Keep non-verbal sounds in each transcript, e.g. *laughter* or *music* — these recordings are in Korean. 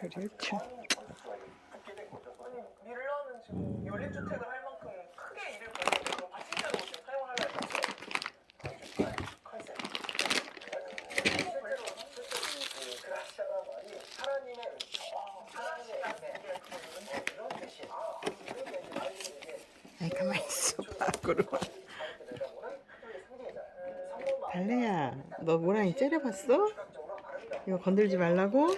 그렇죠. 밀러는 지금 주고 싶고. 아이 가만있어 밖으로 달래야, 너 모랑이 째려봤어? 이거 건들지 말라고?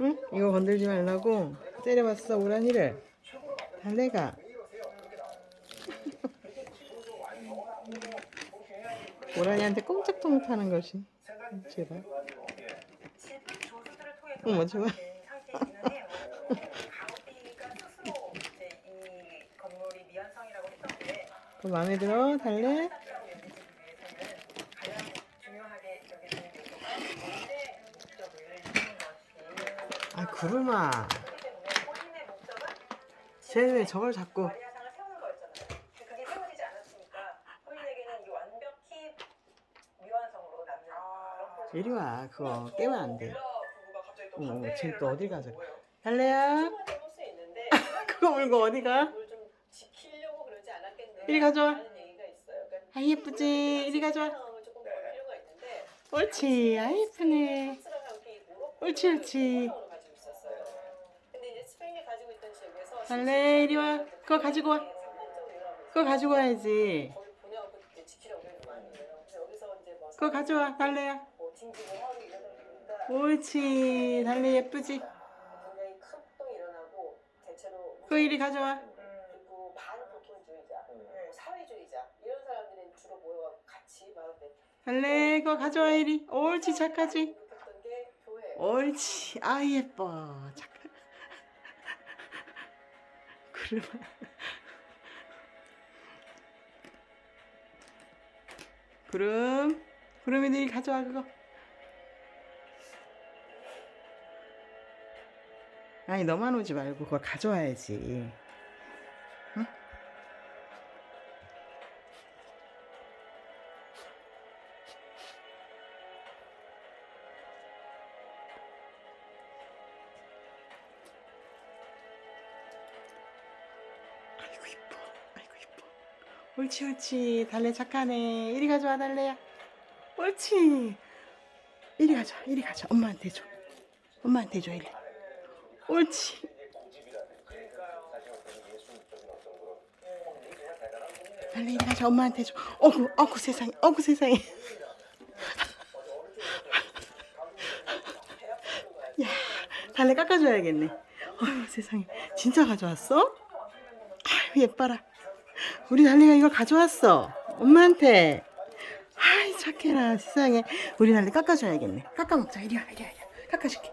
응? 이거 건들지 말라고? 째려봤어 오란이를? 달래가. 오란이한테 꼼짝도 못하는 것이. 제발. 어머, *laughs* 했던데 그 마음에 들어 달래? 미완성으로 남는 그런 프로젝트. 이리 와 그거 깨면 안 돼. 밀러 부부가 갑자기 또 어머, 반대를 쟤또. 해볼 수 있는데 그거 물고 어디 가? 이리 가져와. 아 예쁘지? 이리 가져와. 옳지. 아 예쁘네. 옳지, 옳지. 달래 이리 와. 그거 가지고 와. 그거 가지고 와야지. 그거 가져와 달래야. 옳지. 달래 예쁘지? 그거 이리 가져와. 달래 그거 가져와 이리. 옳지 착하지? 옳지. 아 예뻐. 착하. 그러면 구름 구름이들이 가져와 그거. 아니 너만 오지 말고 그걸 가져와야지. 아이고 이뻐. 아이고 이뻐. 옳지 옳지. 달래 착하네. 이리 가져와 달래야. 옳지. 이리 가져와. 이리 가져와. 엄마한테 줘. 엄마한테 줘 이리. 옳지. 달래 이리 가져와. 엄마한테 줘. 어구 어구 세상에. 어구 세상에. *laughs* 야, 달래 깎아줘야겠네. 어휴 세상에. 진짜 가져왔어? 아유 *laughs* 예뻐라. 우리 달리가 이거 가져왔어. 엄마한테. 아이 착해라 세상에. 우리 달리 깎아줘야겠네. 깎아 먹자. 이리 와 이리 와. 이리 와. 깎아줄게.